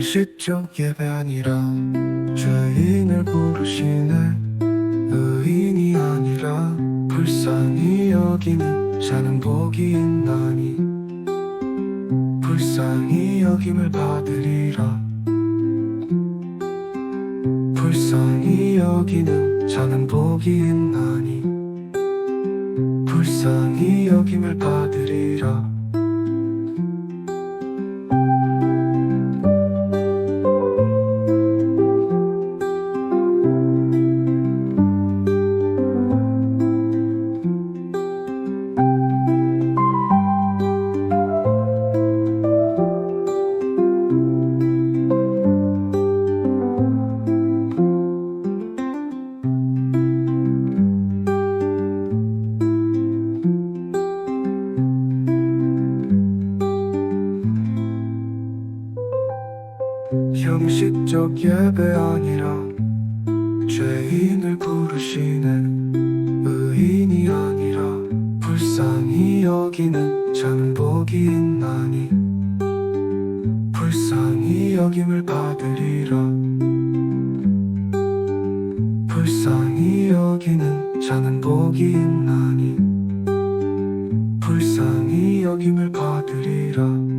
형식적 예배 아니라 죄인을 부르시네. 의인이 아니라 불쌍히 여기는 자는 복이 있나니. 불쌍히 여김을 받으리라. 불쌍히 여기는 자는 복이 있나니. 불쌍히 여김을 받으리라 형식적 예배 아니라 죄인을 부르시는 의인이 아니라 불쌍히 여기는 자는 복이 있나니 불쌍히 여김을 받으리라. 불쌍히 여기는 자는 복이 있나니 불쌍히 여김을 받으리라